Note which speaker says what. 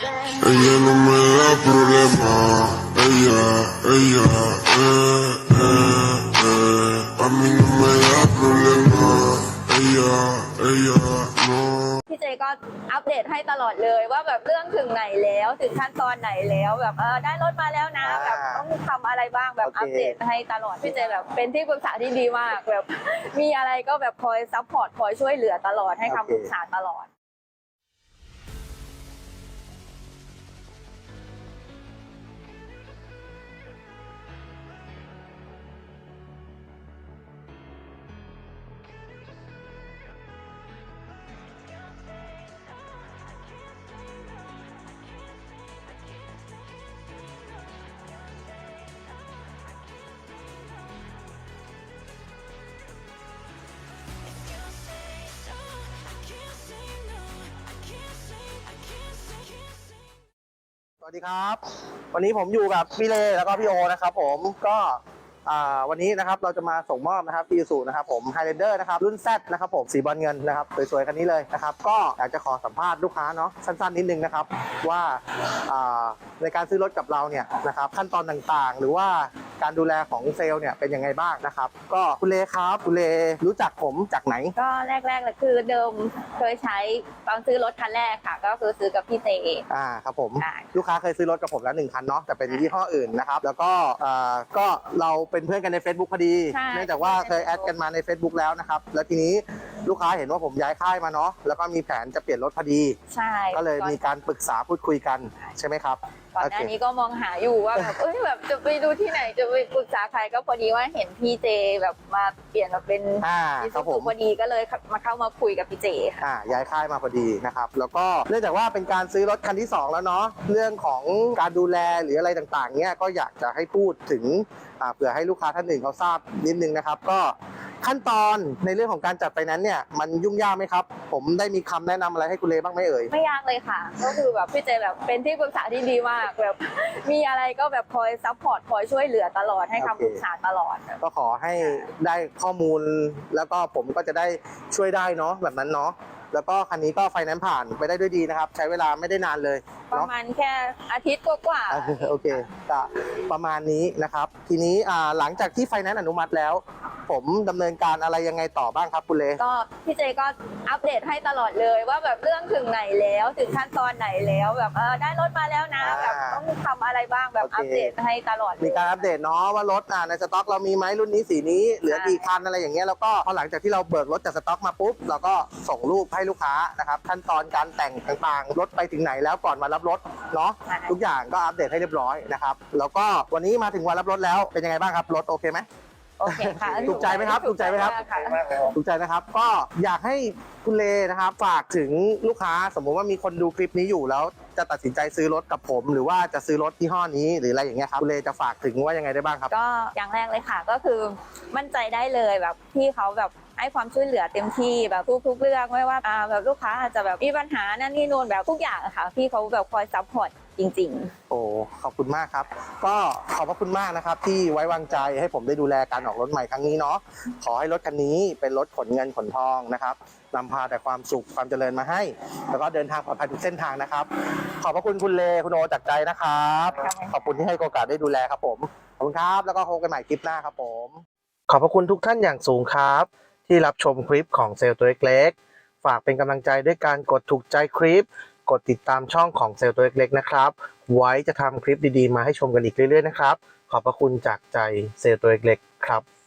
Speaker 1: Ella no me da problema. Ella, ella, eh, eh, eh. A mí no me da problema. Ella, ella, no.
Speaker 2: พี่เจก็อัปเดตให้ตลอดเลยว่าแบบเรื่องถึงไหนแล้วถึงขั้นตอนไหนแล้วแบบเออได้รถมาแล้วนะ
Speaker 3: อ่า
Speaker 2: แบบต้องทำอะไรบ้างแบบ
Speaker 3: โอเค
Speaker 2: อัปเดตให้ตลอดพี่เจแบบเป็นที่ปรึกษาที่ดีมากแบบ มีอะไรก็แบบคอยซัพพอร์ตคอยช่วยเหลือตลอดให้คำปรึกษาตลอด
Speaker 3: วัสดีครับ วันนี้ผมอยู่กับพี่เลแล้วก็พี่โอนะครับผมก็วันนี้นะครับเราจะมาส่งมอบนะครับอีซูนะครับผมไฮเ a นเดอร์นะครับรุ่น Z นะครับผมสีบอลเงินนะครับสวยๆคันนี้เลยนะครับก็อยากจะขอสัมภาษณ์ลูกค้าเนาะสั้นๆนิดนึงนะครับว่าในการซื้อรถกับเราเนี่ยนะครับขั้นตอนต่างๆ หรือว่า การดูแลของเซลล์เนี่ยเป็นยังไงบ้างนะครับ ก็คุณเลครับคุณเลรู้จักผมจากไหน
Speaker 2: ก็แรกๆเลยคือเดิมเคยใช้ตอนซื้อรถคันแรกค่ะ ก็คือซื้อกับพี่เจ
Speaker 3: อ่าครับผม
Speaker 2: ใช่
Speaker 3: ลูกค้าเคยซื้อรถกับผมแล้วหนึ่งคันเนาะแต่เป็นยี่ห้ออื่นนะครับ แล้วก็อ่าก็เราเป็นเพื่อนกันใน Facebook พอดี
Speaker 2: ใช่
Speaker 3: เนื่องจากว่าเคยแอดกันมาใน Facebook แล้วนะครับ แล้วทีนี้ ลูกค้าเห็นว่าผมย้ายค่ายมาเนาะแล้วก็มีแผนจะเปลี่ยนรถพอดี
Speaker 2: ใช่
Speaker 3: ก็เลยมีการปรึกษาพูดคุยกันใช่ไหมครับ
Speaker 2: ก่อนหน้านี้ก็มองหาอยู่ว่าแบบเอ้ยแบบจะไปดูที่ไหนจะไปปรึกษาใครก็พอดีว่าเห็นพี่เจแบบมาเปลี่ยนมาเป็น
Speaker 3: อ่า
Speaker 2: อี
Speaker 3: ครั
Speaker 2: ซู
Speaker 3: บผ
Speaker 2: ซู
Speaker 3: ม
Speaker 2: พอดีก็เลยมาเข้ามาคุยกับพี่เจค่ะ
Speaker 3: อ่าย้ายค่ายมาพอดีนะครับแล้วก็เนื่องจากว่าเป็นการซื้อรถคันที่ 2 แล้วเนาะเรื่องของการดูแลหรืออะไรต่างๆ เนี่ยก็อยากจะให้พูดถึงอ่าเผื่อให้ลูกค้าท่านอื่นเขาทราบนิดนึงนะครับก็ ขั้นตอนในเรื่องของการจัดไฟแนนซ์เนี่ยมันยุ่งยากไหมครับ ผมได้มีคำแนะนำอะไรให้คุณเลบ้างไหมเอ่ย
Speaker 2: ไม่ยากเลยค่ะ ก็คือแบบพี่เจแบบเป็นที่ปรึกษาที่ดีมากแบบมีอะไรก็แบบคอยซัพพอร์ตคอยช่วยเหลือตลอดให้คำปรึกษาตลอด
Speaker 3: ก็ขอให้ได้ข้อมูลแล้วก็ผมก็จะได้ช่วยได้เนาะแบบนั้นเนาะ แล้วก็คันนี้ก็ไฟแนนซ์ผ่านไปได้ด้วยดีนะครับ ใช้เวลาไม่ได้นานเลย
Speaker 2: ประ
Speaker 3: เนาะ
Speaker 2: มาณแค่อาทิตย์กว่า
Speaker 3: เออโอเคก็ประมาณนี้นะครับ ทีนี้อ่าหลังจากที่ไฟแนนซ์อนุมัติแล้ว ผมดำเนินการอะไรยังไงต่อบ้างครับคุณเล
Speaker 2: ๆก็พี่เจก็อัปเดตให้ตลอดเลย ว่าแบบเรื่องถึงไหนแล้วถึงขั้นตอนไหนแล้วแบบเออได้รถมาแล้วนะ
Speaker 3: อ่า
Speaker 2: แบบต้องทำอะไรบ้างแบบ
Speaker 3: โอเค
Speaker 2: อัปเดตให้ตลอดเลย
Speaker 3: มีการอัปเดตเนาะว่ารถอ่าในสต็อกเรามีไหมรุ่นนี้สีนี้เหลือกี่คันอะไรอย่างเงี้ยแล้วก็พอหลังจากที่เราเบิกรถจากสต็อกมาปุ๊บเราก็ส่งรูปให้ลูกค้านะครับขั้นตอนการแต่งต่างๆรถไปถึงไหนแล้วก่อนมารับรถเนาะ
Speaker 2: ใช่
Speaker 3: ทุกอย่างก็อัปเดตให้เรียบร้อยนะครับแล้วก็วันนี้มาถึงวันรับรถแล้วเป็นยังไงบ้างครับรถโอเคไหม
Speaker 2: โอเคค่ะ
Speaker 3: ถูกใจไหมครับถูกใจไหมครับ
Speaker 2: ค่ะ
Speaker 3: ถูกใจนะครับก็อยากให้คุณเลนะครับฝากถึงลูกค้าสมมุติว่ามีคนดูคลิปนี้อยู่แล้ว จะตัดสินใจซื้อรถกับผม หรือว่าจะซื้อรถยี่ห้อนี้หรืออะไรอย่างเงี้ยครับคุณเลจะฝากถึงว่ายังไงได้บ้างครับ
Speaker 2: ก็อย่างแรกเลยค่ะก็คือมั่นใจได้เลยแบบพี่เขาแบบ ให้ความช่วยเหลือเต็มที่แบบทุกๆเรื่องไม่ว่าแบบลูกค้าอาจจะแบบมีปัญหานั่นนี่นู่นแบบทุกอย่างอะค่ะ พี่เขาแบบคอยซัพพอร์ตจริง
Speaker 3: โอ้ขอบคุณมากครับ ก็ขอบพระคุณมากนะครับ ที่ไว้วางใจให้ผมได้ดูแลการออกรถใหม่ครั้งนี้เนาะขอให้รถคันนี้เป็นรถขนเงินขนทองนะครับนำพาแต่ความสุขความเจริญมาให้ แล้วก็เดินทางปลอดภัยทุกเส้นทางนะครับ ขอบพระคุณคุณเลคุณโอจากใจนะครับ ขอบคุณที่ให้โอกาสได้ดูแลครับผมขอบคุณครับ แล้วก็พบกันใหม่คลิปหน้าครับผม ขอบพระคุณทุกท่านอย่างสูงครับ ที่รับชมคลิปของเซลล์ตัวเล็กๆ ฝากเป็นกำลังใจด้วยการกดถูกใจคลิป กดติดตามช่องของเซลล์ตัวเล็กๆนะครับ ไว้จะทำคลิปดีๆ มาให้ชมกันอีกเรื่อยๆนะครับ ขอบพระคุณจากใจเซลล์ตัวเล็กๆครับ